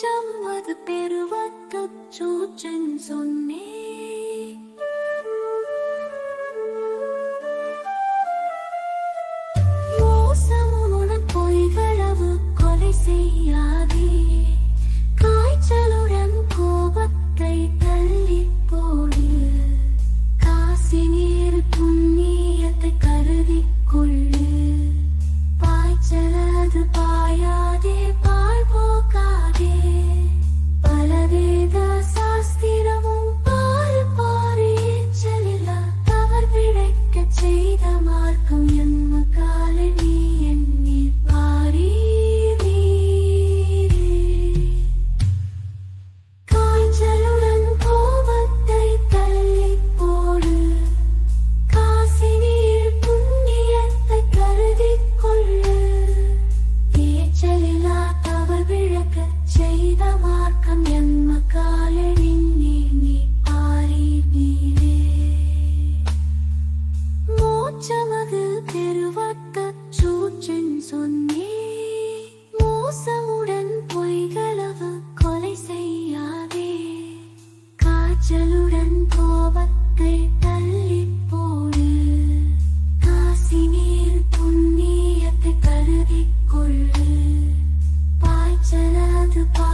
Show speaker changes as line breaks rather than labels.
ചമ്മത് പെരുവത്തച്ചൂച്ചൻ தெருவத்த சூற்றன் சொன்னே. மோசமுடன் பொய்களவு கொலை செய்யாதே. காய்ச்சலுடன் கோபத்தை தள்ளி போடு. காசினீர் புண்ணியத்தை கருதிக் கொள்ளு. பாய்ச்சலாது பா